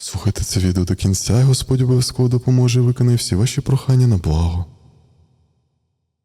Слухайте це відео до кінця, і Господь обов'язково допоможе і виконає всі ваші прохання на благо.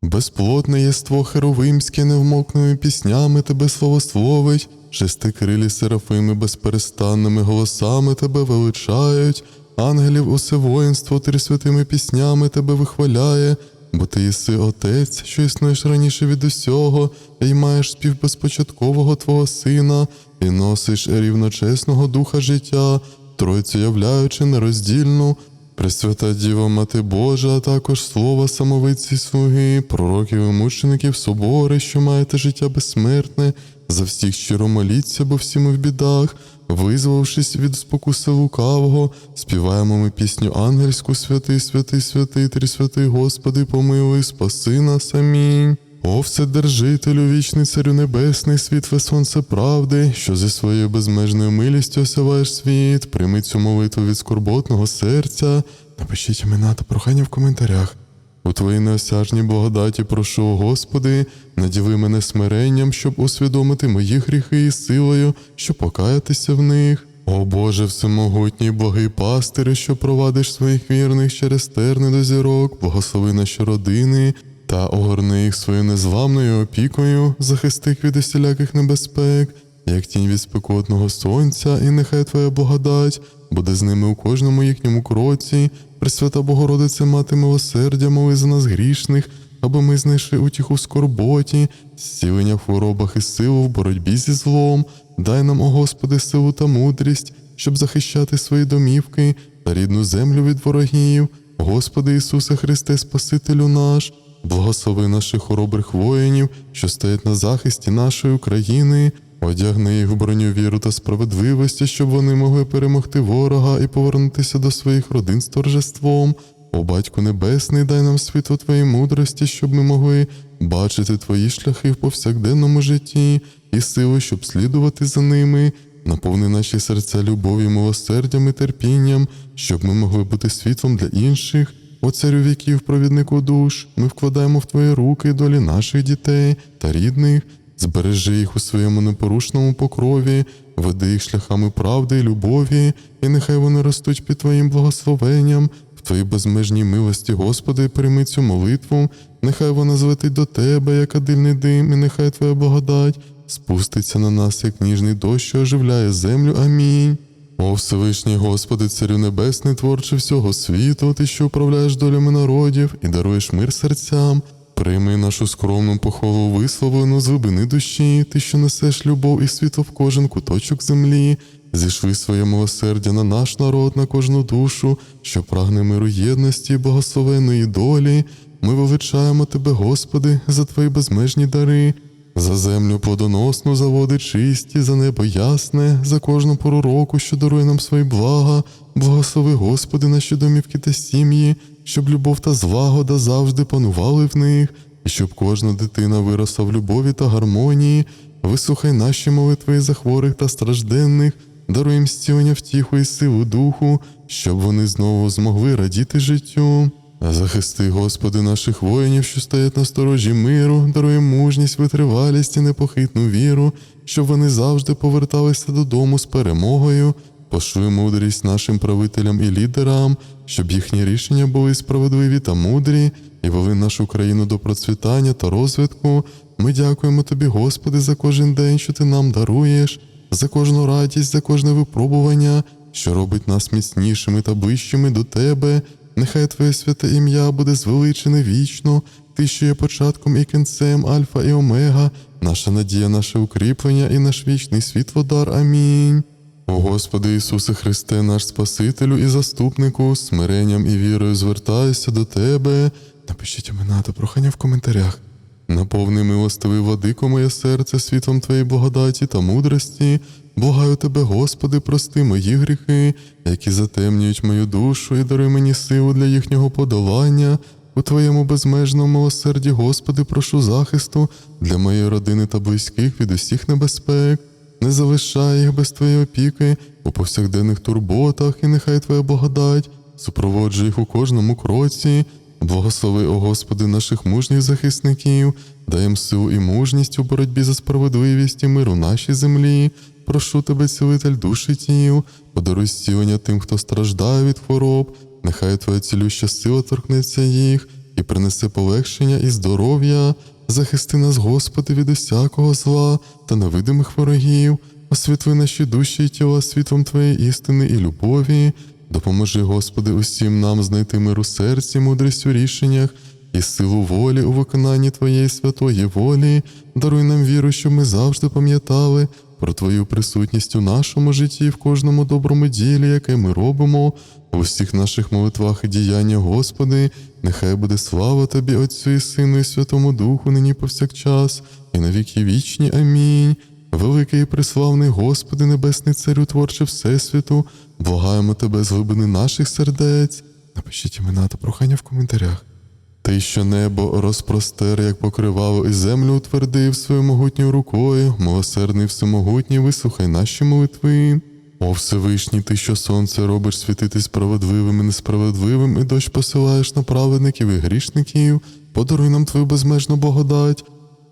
Безплотне єство херовимське невмовкними піснями тебе славословить, шестикрилі серафими безперестанними голосами тебе величають, ангелів усе воїнство трисвятими піснями тебе вихваляє, бо ти єси Отець, що існуєш раніше від усього, і маєш спів безпочаткового Твого Сина, і носиш рівночесного духа життя, Тройцю являючи нероздільну, Пресвята Діва Мати Божа, а також слова самовиці слуги, пророків і мучеників собори, що маєте життя безсмертне, за всіх щиро моліться, бо всі ми в бідах, визвавшись від спокуси лукавого, співаємо ми пісню ангельську, святий, святий, святий, трисвятий, Господи, помилуй, спаси нас, амінь. О, Вседержителю, вічний царю небесний, світле сонце правди, що зі своєю безмежною милістю осяваєш світ, прийми цю молитву від скорботного серця. Напишіть імена та прохання в коментарях. У Твоїй неосяжній благодаті прошу, Господи, наділи мене смиренням, щоб усвідомити мої гріхи і силою, щоб покаятися в них. О Боже, всемогутній благий пастире, що провадиш своїх вірних через терни до зірок, благослови наші родини та огорни їх своєю незламною опікою, захисти їх від усіляких небезпек, як тінь від спекотного сонця, і нехай Твоя благодать буде з ними у кожному їхньому кроці. Пресвята Богородице, мати милосердя, моли за нас грішних, аби ми знайшли утіху в скорботі, зцілення в хворобах і силу в боротьбі зі злом. Дай нам, о Господи, силу та мудрість, щоб захищати свої домівки та рідну землю від ворогів. Господи Ісусе Христе, Спасителю наш, благослови наших хоробрих воїнів, що стоять на захисті нашої України. Одягни їх в броню віру та справедливості, щоб вони могли перемогти ворога і повернутися до своїх родин з торжеством. О Батько Небесний, дай нам світло Твоєї мудрості, щоб ми могли бачити Твої шляхи в повсякденному житті і силу, щоб слідувати за ними. Наповни наші серця любов'ю, милосердям і терпінням, щоб ми могли бути світлом для інших. О царю віків, провіднику душ, ми вкладаємо в Твої руки долі наших дітей та рідних. Збережи їх у своєму непорушному покрові, веди їх шляхами правди і любові, і нехай вони ростуть під Твоїм благословенням, в Твоїй безмежній милості, Господи, прийми цю молитву, нехай вона злетить до Тебе, як адильний дим, і нехай Твоя благодать спуститься на нас, як ніжний дощ, що оживляє землю. Амінь. О Всевишній Господи, Царю Небесний, творче всього світу, Ти, що управляєш долями народів і даруєш мир серцям. Прийми нашу скромну похвалу висловлену з глибини душі, ти, що несеш любов і світло в кожен куточок землі, зійшли своє милосердя на наш народ, на кожну душу, що прагне миру єдності благословеної долі. Ми величаємо Тебе, Господи, за Твої безмежні дари, за землю плодоносну, за води чисті, за небо ясне, за кожну пору року, що дарує нам свої блага, благослови, Господи, наші домівки та сім'ї, щоб любов та злагода завжди панували в них, і щоб кожна дитина виросла в любові та гармонії. Вислухай наші молитви за хворих та стражденних, даруй їм зцілення втіху і силу духу, щоб вони знову змогли радіти життю. Захисти, Господи, наших воїнів, що стоять на сторожі миру, даруй мужність, витривалість і непохитну віру, щоб вони завжди поверталися додому з перемогою. Пошли мудрість нашим правителям і лідерам, щоб їхні рішення були справедливі та мудрі, і вели нашу країну до процвітання та розвитку. Ми дякуємо Тобі, Господи, за кожен день, що Ти нам даруєш, за кожну радість, за кожне випробування, що робить нас міцнішими та ближчими до Тебе. Нехай Твоє святе ім'я буде звеличене вічно, Ти, що є початком і кінцем, Альфа і Омега, наша надія, наше укріплення і наш вічний світлодар. Амінь. О Господи Ісусе Христе, наш Спасителю і заступнику, смиренням і вірою звертаюся до Тебе. Напишіть імена та прохання в коментарях. Наповни милостивий владико моє серце світлом Твоєї благодаті та мудрості. Благаю Тебе, Господи, прости мої гріхи, які затемнюють мою душу, і даруй мені силу для їхнього подолання. У Твоєму безмежному милосерді, Господи, прошу захисту для моєї родини та близьких від усіх небезпек. Не залишай їх без Твоєї опіки у повсякденних турботах, і нехай Твоя благодать супроводжує їх у кожному кроці. Благослови, о Господи, наших мужніх захисників, дай їм силу і мужність у боротьбі за справедливість і мир у нашій землі. Прошу тебе, цілитель душі тіл, подаруй зцілення тим, хто страждає від хвороб, нехай твоя цілюща сила торкнеться їх і принесе полегшення і здоров'я. Захисти нас, Господи, від усякого зла та невидимих ворогів, освітли наші душі і тіла світлом Твоєї істини і любові. Допоможи, Господи, усім нам знайти мир у серці, мудрість у рішеннях і силу волі у виконанні Твоєї святої волі. Даруй нам віру, щоб ми завжди пам'ятали про Твою присутність у нашому житті і в кожному доброму ділі, яке ми робимо, у всіх наших молитвах і діяннях, Господи, нехай буде слава Тобі, Отцю і Сину, і Святому Духу, нині повсякчас, і на віки вічні. Амінь. Великий і преславний Господи, Небесний Царю, творче Всесвіту, благаємо Тебе з глибини наших сердець. Напишіть імена та прохання в коментарях. Ти, що небо розпростер, як покривало, і землю утвердив своєю могутньою рукою, милосердний всемогутній, вислухай наші молитви. О Всевишній, ти, що сонце робиш світити справедливим і несправедливим, і дощ посилаєш на праведників і грішників, подаруй нам твою безмежну благодать.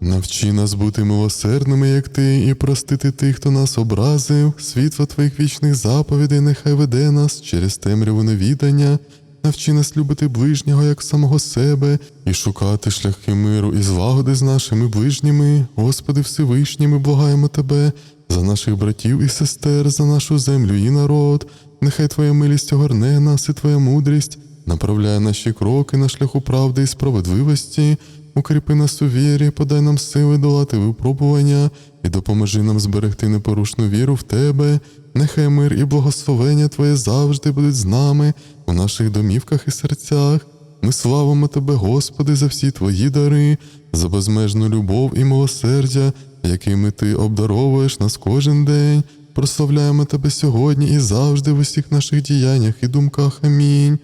Навчи нас бути милосердними, як ти, і простити тих, хто нас образив, світло твоїх вічних заповідей нехай веде нас через темряву невідання. Навчи нас любити ближнього як самого себе і шукати шляхи миру і злагоди з нашими ближніми. Господи Всевишній, ми благаємо Тебе за наших братів і сестер, за нашу землю і народ. Нехай Твоя милість огорне нас і Твоя мудрість направляє наші кроки на шляху правди і справедливості. Укріпи нас у вірі, подай нам сили долати випробування і допоможи нам зберегти непорушну віру в Тебе. Нехай мир і благословення Твоє завжди будуть з нами у наших домівках і серцях. Ми славимо Тебе, Господи, за всі Твої дари, за безмежну любов і милосердя, якими Ти обдаровуєш нас кожен день. Прославляємо Тебе сьогодні і завжди в усіх наших діяннях і думках. Амінь.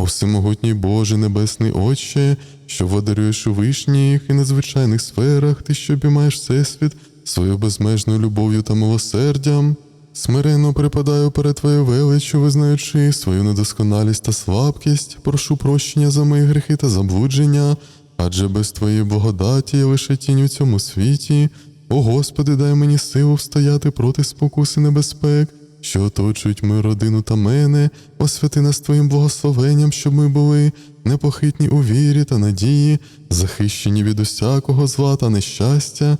О всемогутній Боже, Небесний Отче, що водарюєш у вишніх і надзвичайних сферах, ти що обіймаєш всесвіт своєю безмежною любов'ю та милосердям. Смиренно припадаю перед Твоєю величчю, визнаючи свою недосконалість та слабкість, прошу прощення за мої гріхи та заблудження, адже без Твоєї благодаті я лише тінь у цьому світі. О Господи, дай мені силу встояти проти спокуси небезпек, що оточують мою родину та мене, освяти нас Твоїм благословенням, щоб ми були непохитні у вірі та надії, захищені від усякого зла та нещастя.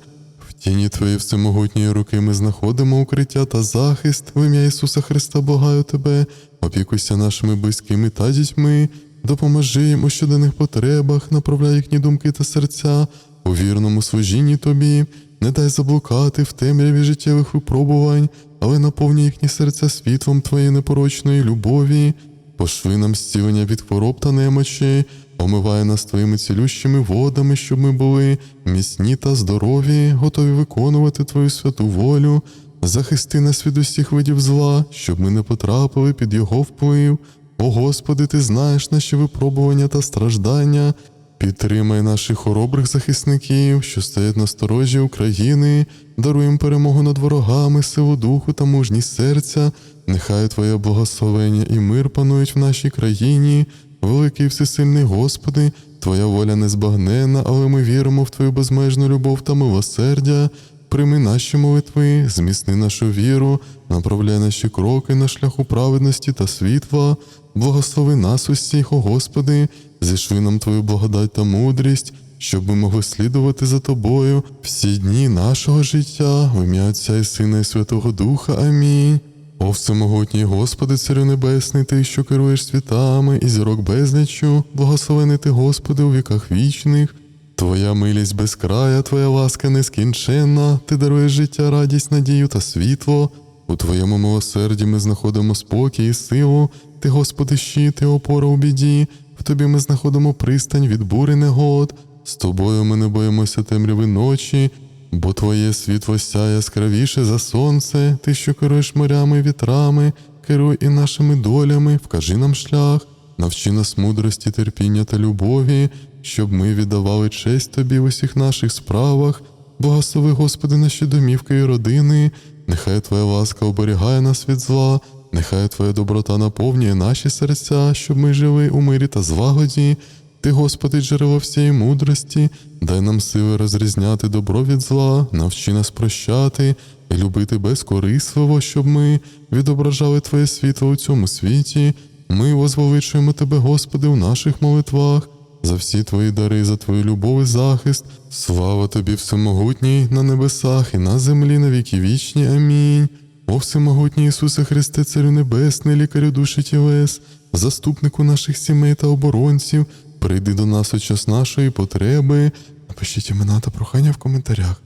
В тіні Твоєї всемогутньої руки ми знаходимо укриття та захист. В ім'я Ісуса Христа благаю Тебе, опікуйся нашими близькими та дітьми, допоможи їм у щоденних потребах, направляй їхні думки та серця у вірному служінні Тобі, не дай заблукати в темряві життєвих випробувань, але наповнюй їхні серця світлом Твоєї непорочної любові. Пошли нам зцілення від хвороб та немочі, омивай нас твоїми цілющими водами, щоб ми були міцні та здорові, готові виконувати Твою святу волю. Захисти нас від усіх видів зла, щоб ми не потрапили під його вплив. О Господи, Ти знаєш наші випробування та страждання. Підтримай наших хоробрих захисників, що стоять на сторожі України, даруй їм перемогу над ворогами, силу духу та мужність серця. Нехай Твоє благословення і мир панують в нашій країні. Великий всесильний Господи, Твоя воля незбагненна, але ми віримо в Твою безмежну любов та милосердя. Прийми наші молитви, зміцни нашу віру, направляй наші кроки на шляху праведності та світла. Благослови нас усіх, о Господи, зішли нам Твою благодать та мудрість, щоб ми могли слідувати за Тобою всі дні нашого життя, в ім'я Отця і Сина і Святого Духа. Амінь. О всемогутній Господи, Царю Небесний, Ти, що керуєш світами і зірок безліччю, благословений Ти, Господи, у віках вічних. Твоя милість безкрая, Твоя ласка нескінченна, Ти даруєш життя, радість, надію та світло. У Твоєму милосерді ми знаходимо спокій і силу. Ти, Господи, щит і опора у біді. В Тобі ми знаходимо пристань від бури негод. З тобою ми не боїмося темряви ночі, бо Твоє світло сяє яскравіше за сонце, Ти, що керуєш морями і вітрами, керуй і нашими долями, вкажи нам шлях, навчи нас мудрості, терпіння та любові, щоб ми віддавали честь Тобі в усіх наших справах. Благослови, Господи, наші домівки і родини, нехай Твоя ласка оберігає нас від зла, нехай Твоя доброта наповнює наші серця, щоб ми жили у мирі та злагоді. Ти, Господи, джерело всієї мудрості, дай нам сили розрізняти добро від зла, навчи нас прощати і любити безкорисливо, щоб ми відображали Твоє світло у цьому світі. Ми возвеличуємо Тебе, Господи, у наших молитвах, за всі Твої дари, за Твою любов і захист. Слава Тобі, всемогутній на небесах і на землі на віки вічні. Амінь. О всемогутній Ісусе Христе, Царю Небесний, лікарю душі тілес, заступнику наших сімей та оборонців, прийди до нас у час нашої потреби. Напишіть імена та прохання в коментарях.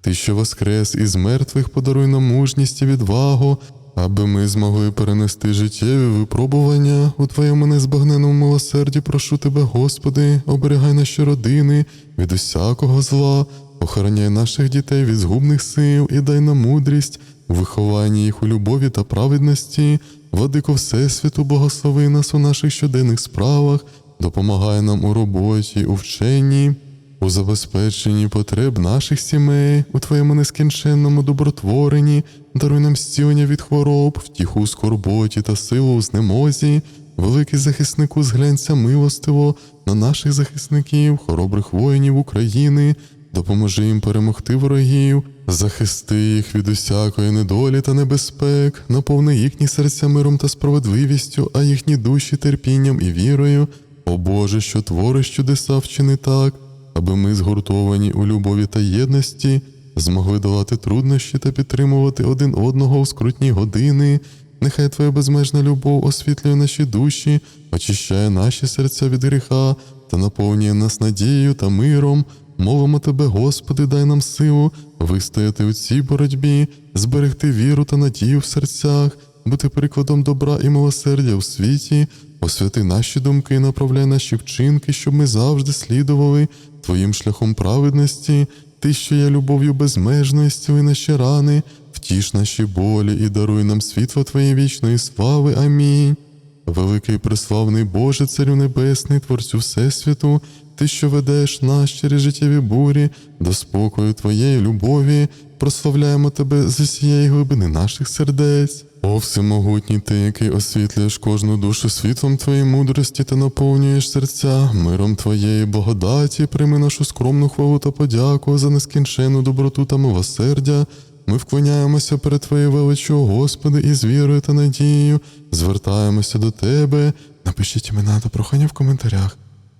Ти, що воскрес із мертвих, подаруй нам мужність і відвагу, аби ми змогли перенести життєві випробування у Твоєму незбагненному милосерді. Прошу Тебе, Господи, оберігай наші родини від усякого зла, охороняй наших дітей від згубних сил і дай нам мудрість у вихованні їх у любові та праведності. Владико Всесвіту, благослови нас у наших щоденних справах, допомагай нам у роботі, у вченні у забезпеченні потреб наших сімей, у Твоєму нескінченному добротворенні, даруй нам зцілення від хвороб, втіху у скорботі та силу у знемозі, великий захиснику зглянься милостиво на наших захисників, хоробрих воїнів України, допоможи їм перемогти ворогів, захисти їх від усякої недолі та небезпек, наповни їхні серця миром та справедливістю, а їхні душі терпінням і вірою. О Боже, що твориш чудеса вчини так, аби ми, згуртовані у любові та єдності, змогли долати труднощі та підтримувати один одного у скрутні години. Нехай Твоя безмежна любов освітлює наші душі, очищає наші серця від гріха та наповнює нас надією та миром. Молимо Тебе, Господи, дай нам силу вистояти у цій боротьбі, зберегти віру та надію в серцях, бути прикладом добра і милосердя у світі, освяти наші думки і направляй наші вчинки, щоб ми завжди слідували Твоїм шляхом праведності, Ти, що є любов'ю безмежною, зціли наші рани, втіш наші болі і даруй нам світло Твоєї вічної слави. Амінь. Великий преславний Боже, Царю Небесний, Творцю Всесвіту, Ти, що ведеш нас через життєві бурі, до спокою Твоєї любові, прославляємо Тебе з усієї глибини наших сердець. О, всемогутній Ти, який освітлюєш кожну душу світлом Твоєї мудрості та наповнюєш серця миром Твоєї благодаті, прийми нашу скромну хвалу та подяку за нескінченну доброту та милосердя. Ми вклоняємося перед Твоєю величчю, Господи, і з вірою та надією звертаємося до Тебе. Напишіть імена та прохання в коментарях.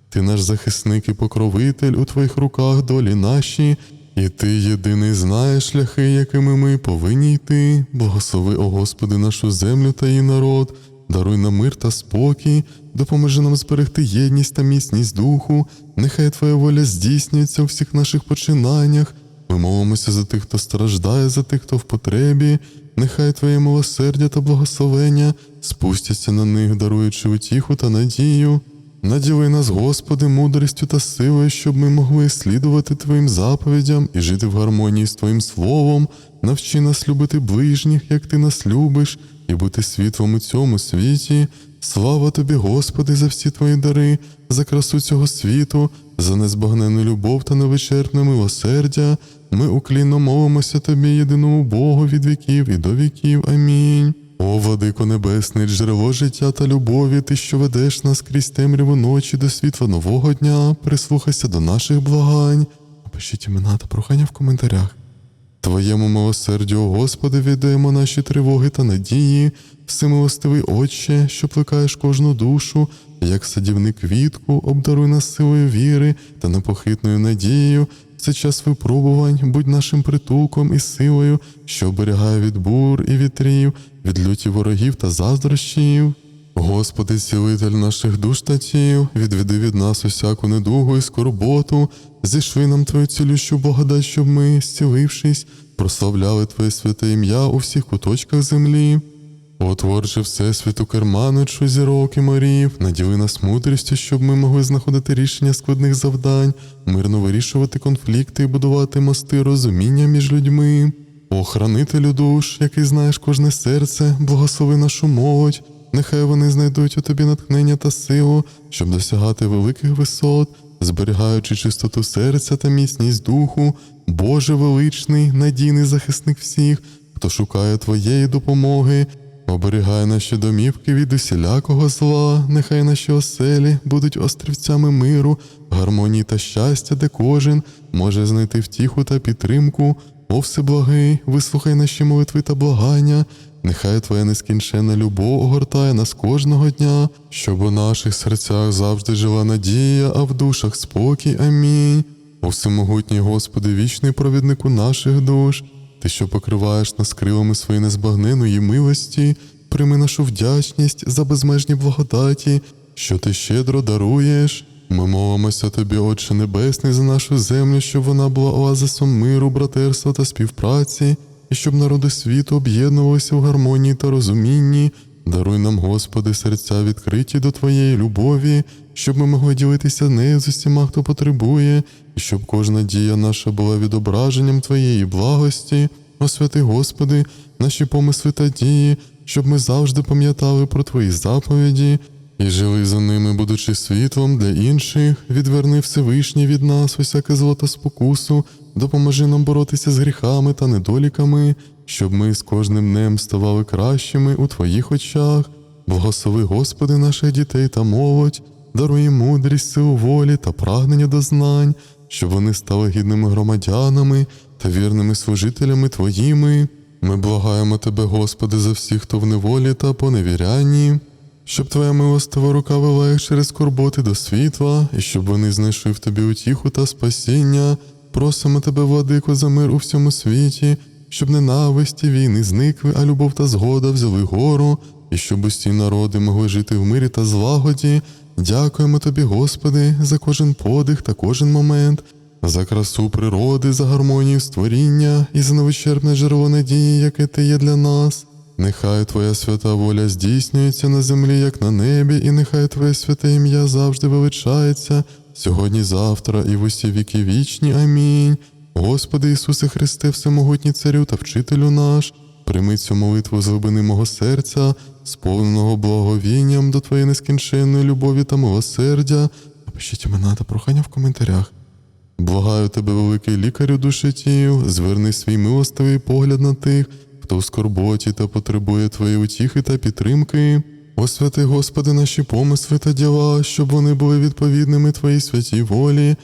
Ти наш захисник і покровитель у Твоїх руках долі наші, і Ти єдиний знаєш шляхи, якими ми повинні йти. Благослови, о Господи, нашу землю та її народ, даруй нам мир та спокій, допоможи нам зберегти єдність та міцність духу. Нехай Твоя воля здійснюється у всіх наших починаннях. Ми молимося за тих, хто страждає, за тих, хто в потребі. Нехай Твоє милосердя та благословення спустяться на них, даруючи утіху та надію. Наділи нас, Господи, мудрістю та силою, щоб ми могли слідувати Твоїм заповідям і жити в гармонії з Твоїм Словом. Навчи нас любити ближніх, як Ти нас любиш, і бути світлом у цьому світі. Слава Тобі, Господи, за всі Твої дари, за красу цього світу, за незбагненну любов та невичерпне милосердя. Ми уклінно молимося Тобі, єдиному Богу від віків і до віків. Амінь. О, владико небесний, джерело життя та любові, ти, що ведеш нас крізь темряву ночі до світла нового дня, прислухайся до наших благань. Напишіть імена та прохання в коментарях. Твоєму милосердю, Господи, віддаємо наші тривоги та надії, всемилостивий Отче, що плекаєш кожну душу, як садівник квітку, обдаруй нас силою віри та непохитною надією. В цей час випробувань, будь нашим притулком і силою, що оберігає від бур і вітрів, від люті ворогів та заздрощів. Господи, цілитель наших душ та тіл, відведи від нас усяку недугу і скорботу, зійшли нам Твою цілющу благодать, щоб ми, зцілившись, прославляли Твоє святе ім'я у всіх куточках землі. Отворчи Всесвіту керманичу зірок і морів, наділи нас мудрістю, щоб ми могли знаходити рішення складних завдань, мирно вирішувати конфлікти і будувати мости розуміння між людьми. О, душ, який знаєш кожне серце, благослови нашу молодь, нехай вони знайдуть у тобі натхнення та силу, щоб досягати великих висот, зберігаючи чистоту серця та міцність духу, Боже величний, надійний захисник всіх, хто шукає Твоєї допомоги. Оберігай наші домівки від усілякого зла, нехай наші оселі будуть острівцями миру, гармонії та щастя, де кожен може знайти втіху та підтримку. О всеблагий, вислухай наші молитви та благання. Нехай Твоя нескінченна любов огортає нас кожного дня, щоб у наших серцях завжди жила надія, а в душах спокій. Амінь. О всемогутній Господи, вічний провіднику наших душ, Ти, що покриваєш нас крилами своєї незбагненої милості, прийми нашу вдячність за безмежні благодаті, що ти щедро даруєш. Ми молимося тобі, Отче Небесний, за нашу землю, щоб вона була оазисом миру, братерства та співпраці, і щоб народи світу об'єднувалися в гармонії та розумінні. Даруй нам, Господи, серця відкриті до Твоєї любові, щоб ми могли ділитися нею з усіма, хто потребує, і щоб кожна дія наша була відображенням Твоєї благості. О святий Господи, наші помисли та дії, щоб ми завжди пам'ятали про Твої заповіді і жили за ними, будучи світлом для інших, відверни Всевишній від нас усяке зло та спокусу, допоможи нам боротися з гріхами та недоліками, щоб ми з кожним днем ставали кращими у Твоїх очах. Благослови, Господи, наших дітей та молодь, даруй мудрість, силу волі та прагнення до знань, щоб вони стали гідними громадянами та вірними служителями Твоїми. Ми благаємо Тебе, Господи, за всіх, хто в неволі та поневірянні, щоб Твоя милостива рука вела їх через скорботи до світла, і щоб вони знайшли в Тобі утіху та спасіння. Просимо Тебе, владико, за мир у всьому світі, щоб ненависті війни зникли, а любов та згода взяли гору, і щоб усі народи могли жити в мирі та злагоді. Дякуємо Тобі, Господи, за кожен подих та кожен момент, за красу природи, за гармонію створіння і за невичерпне джерело надії, яке ти є для нас. Нехай Твоя свята воля здійснюється на землі, як на небі, і нехай Твоє святе ім'я завжди величається, сьогодні, завтра і в усі віки вічні. Амінь. Господи Ісусе Христе, всемогутній царю та вчителю наш, прийми цю молитву з глибини мого серця, сповненого благовінням до Твоєї нескінченної любові та милосердя. Напишіть імена та прохання в коментарях. Благаю тебе, великий лікарю душі тіл, зверни свій милостивий погляд на тих, хто в скорботі та потребує твоєї утіхи та підтримки. Освяти, Господи, наші помисли та діла, щоб вони були відповідними Твоїй святій волі.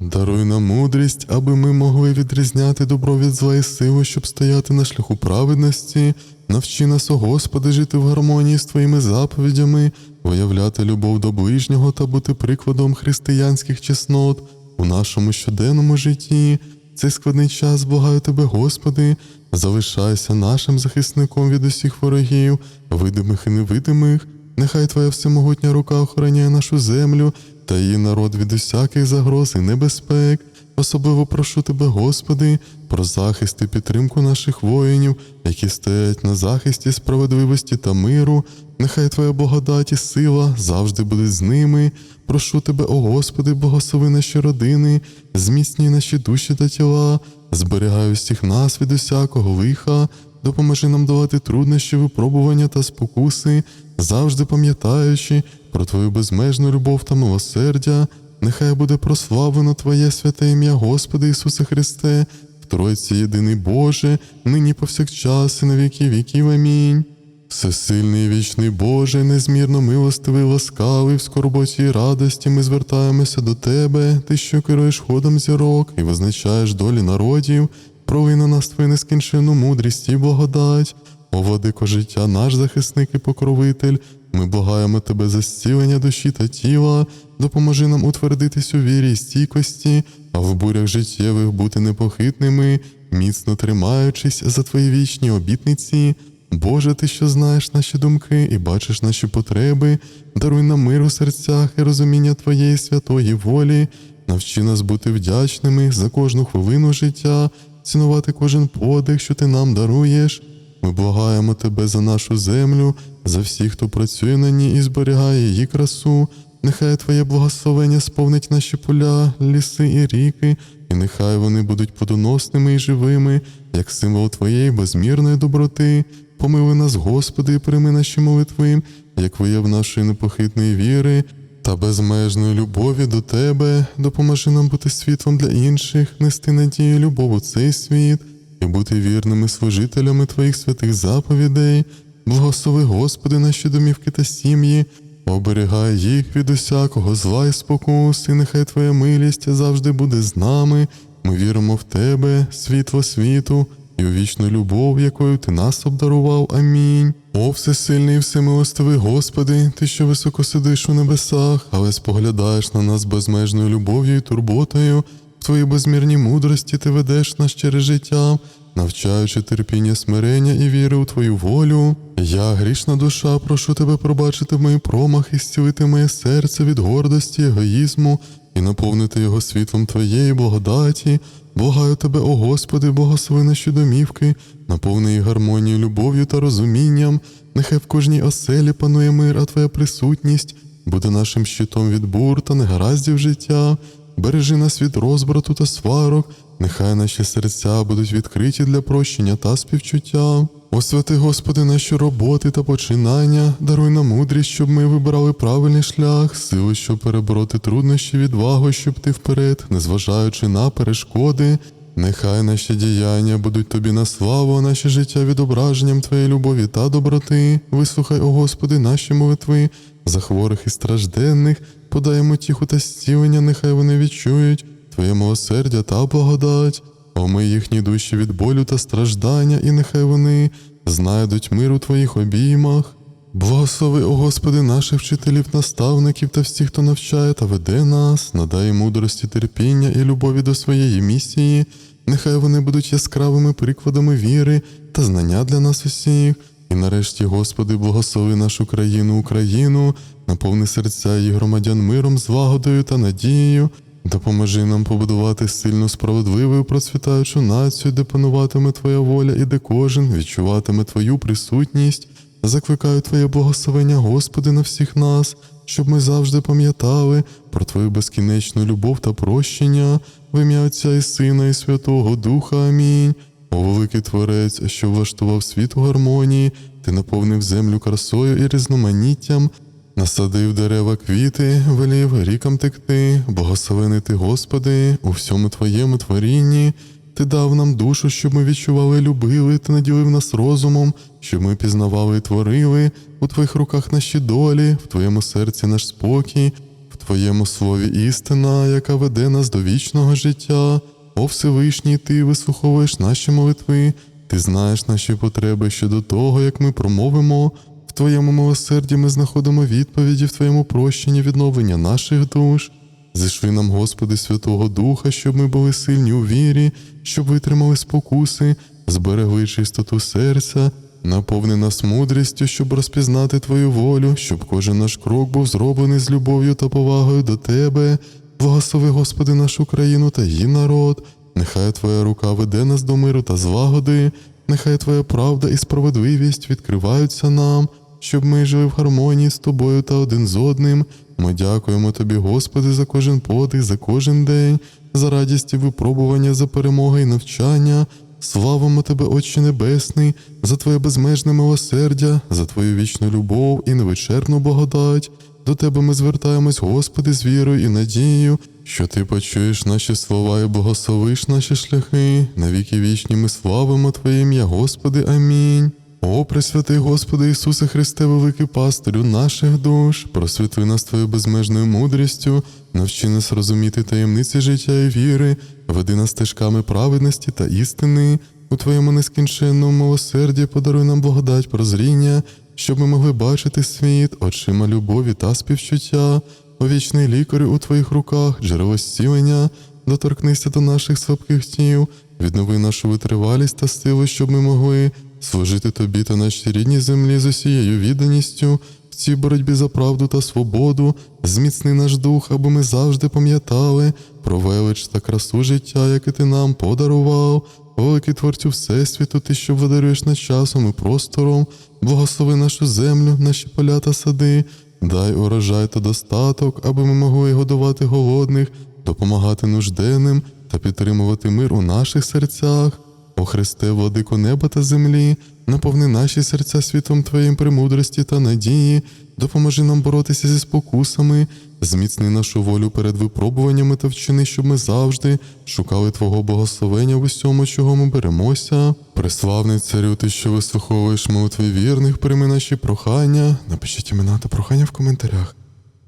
Даруй нам мудрість, аби ми могли відрізняти добро від зла і силу, щоб стояти на шляху праведності. Навчи нас, о Господи, жити в гармонії з Твоїми заповідями, виявляти любов до ближнього та бути прикладом християнських чеснот у нашому щоденному житті. Цей складний час благаю Тебе, Господи, залишайся нашим захисником від усіх ворогів, видимих і невидимих. Нехай Твоя всемогутня рука охороняє нашу землю та її народ від усяких загроз і небезпек. Особливо прошу Тебе, Господи, про захист і підтримку наших воїнів, які стоять на захисті справедливості та миру. Нехай Твоя благодать і сила завжди буде з ними. Прошу Тебе, о Господи, благослови наші родини, зміцнюй наші душі та тіла, зберігай усіх нас від усякого лиха, допоможи нам долати труднощі, випробування та спокуси, завжди пам'ятаючи про Твою безмежну любов та милосердя. Нехай буде прославлено Твоє святе ім'я, Господи Ісусе Христе, в Тройці єдиний Боже, нині повсякчас і на віки віків. Амінь. Всесильний і вічний Боже, незмірно милостивий, ласкавий, в скорботі і радості ми звертаємося до Тебе, Ти, що керуєш ходом зірок і визначаєш долі народів, пролий на нас Твою нескінченну мудрість і благодать. О, владико життя, наш захисник і покровитель, ми благаємо Тебе за зцілення душі та тіла, допоможи нам утвердитись у вірі і стійкості, а в бурях життєвих бути непохитними, міцно тримаючись за Твої вічні обітниці. Боже, Ти, що знаєш наші думки і бачиш наші потреби, даруй нам мир у серцях і розуміння Твоєї святої волі, навчи нас бути вдячними за кожну хвилину життя, цінувати кожен подих, що ти нам даруєш. Ми благаємо Тебе за нашу землю, за всіх, хто працює на ній і зберігає її красу. Нехай Твоє благословення сповнить наші поля, ліси і ріки, і нехай вони будуть плодоносними і живими, як символ Твоєї безмірної доброти. Помили нас, Господи, і прийми наші молитви, як вияв нашої непохитної віри та безмежної любові до Тебе, допоможи нам бути світлом для інших, нести надію, любов у цей світ і бути вірними служителями Твоїх святих заповідей. Благослови, Господи, наші домівки та сім'ї, оберігай їх від усякого зла і спокус, і нехай Твоя милість завжди буде з нами. Ми віримо в Тебе, світло світу, і у вічну любов, якою Ти нас обдарував. Амінь. О, всесильний і всемилостивий Господи, Ти, що високо сидиш у небесах, але споглядаєш на нас безмежною любов'ю і турботою. В Твоїй безмірній мудрості ти ведеш нас через життя, навчаючи терпіння смирення і віри у Твою волю. Я, грішна душа, прошу тебе пробачити мої промахи, зцілити моє серце від гордості, егоїзму і наповнити його світлом Твоєї благодаті. Благаю тебе, о Господи, благослови наші домівки, наповни їх гармонією, любов'ю та розумінням. Нехай в кожній оселі панує мир, а Твоя присутність буде нашим щитом від бур та негараздів життя. Бережи нас від розбрату та сварок, нехай наші серця будуть відкриті для прощення та співчуття. Освяти, Господи, наші роботи та починання, даруй нам мудрість, щоб ми вибирали правильний шлях, сили, щоб перебороти труднощі, відвагу, щоб ти вперед, незважаючи на перешкоди. Нехай наші діяння будуть тобі на славу, а наше життя відображенням Твоєї любові та доброти. Вислухай, о Господи, наші молитви, за хворих і стражденних, подаємо тіху та зцілення, нехай вони відчують Твоє милосердя та благодать. Омий їхні душі від болю та страждання, і нехай вони знайдуть мир у Твоїх обіймах. Благослови, о Господи, наших вчителів, наставників та всіх, хто навчає та веде нас, надай мудрості, терпіння і любові до своєї місії. Нехай вони будуть яскравими прикладами віри та знання для нас усіх. І нарешті, Господи, благослови нашу країну, Україну, наповни серця її громадян миром, злагодою та надією. Допоможи нам побудувати сильну, справедливу, і процвітаючу націю, де пануватиме Твоя воля і де кожен відчуватиме Твою присутність. Закликаю Твоє благословення, Господи, на всіх нас, щоб ми завжди пам'ятали про Твою безкінечну любов та прощення, в ім'я Отця і Сина, і Святого Духа. Амінь. О великий Творець, що влаштував світ у гармонії, ти наповнив землю красою і різноманіттям, насадив дерева квіти, велів рікам текти, благословений ти, Господи, у всьому Твоєму творінні. Ти дав нам душу, щоб ми відчували, любили, ти наділив нас розумом, щоб ми пізнавали і творили, у Твоїх руках наші долі, в Твоєму серці наш спокій, в Твоєму слові істина, яка веде нас до вічного життя. О Всевишній, Ти вислуховуєш наші молитви, Ти знаєш наші потреби щодо того, як ми промовимо. В Твоєму милосерді ми знаходимо відповіді в Твоєму прощенні відновлення наших душ. Зішли нам, Господи, Святого Духа, щоб ми були сильні у вірі, щоб витримали спокуси, зберегли чистоту серця, наповни нас мудрістю, щоб розпізнати Твою волю, щоб кожен наш крок був зроблений з любов'ю та повагою до Тебе. Благослови, Господи, нашу країну та її народ. Нехай Твоя рука веде нас до миру та злагоди, нехай Твоя правда і справедливість відкриваються нам, щоб ми жили в гармонії з тобою та один з одним. Ми дякуємо Тобі, Господи, за кожен подих, за кожен день, за радість і випробування, за перемоги і навчання. Славимо Тебе, Отче Небесний, за Твоє безмежне милосердя, за Твою вічну любов і невичерпну благодать. До Тебе ми звертаємось, Господи, з вірою і надією, що Ти почуєш наші слова і благословиш наші шляхи. Навіки вічні ми славимо Твоє ім'я, Господи. Амінь. О, Пресвятий Господи Ісусе Христе, великий пастирю наших душ, просвіти нас Твоєю безмежною мудрістю, навчи нас розуміти таємниці життя і віри, веди нас стежками праведності та істини. У Твоєму нескінченному милосерді подаруй нам благодать прозріння, щоб ми могли бачити світ очима любові та співчуття. О вічний лікарю у Твоїх руках, джерело зцілення, доторкнися до наших слабких тіл, віднови нашу витривалість та силу, щоб ми могли служити тобі та нашій рідній землі з усією відданістю, в цій боротьбі за правду та свободу, зміцни наш дух, аби ми завжди пам'ятали про велич та красу життя, яке ти нам подарував. Великий творцю Всесвіту, ти, що водаруєш над часом і простором, благослови нашу землю, наші поля та сади, дай урожай та достаток, аби ми могли годувати голодних, допомагати нужденним та підтримувати мир у наших серцях. О Христе, владико неба та землі, наповни наші серця світом Твоїм премудрості та надії, Допоможи нам боротися зі спокусами, зміцни нашу волю перед випробуваннями та вчини, щоб ми завжди шукали Твого благословення в усьому, чого ми беремося. Преславний царю, ти, що вислуховуєш молитви вірних, прийми наші прохання. Напишіть імена та прохання в коментарях.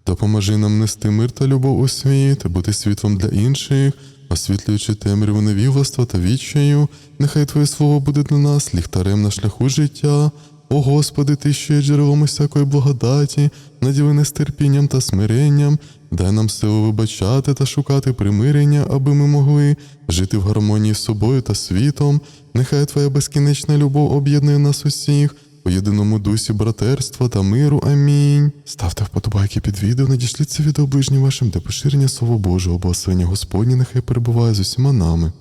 Допоможи нам нести мир та любов у світ, бути світлом для інших, освітлюючи темряву невігластва та відчаю. Нехай Твоє слово буде для нас ліхтарем на шляху життя. О Господи, Ти, що є джерелом усякої благодаті, наділи нас терпінням та смиренням, дай нам силу вибачати та шукати примирення, аби ми могли жити в гармонії з собою та світом. Нехай Твоя безкінечна любов об'єднує нас усіх у єдиному дусі братерства та миру. Амінь. Ставте вподобайки під відео, надішліться відео ближнім вашим для поширення Слова Божого, благословення Господні нехай перебуває з усіма нами.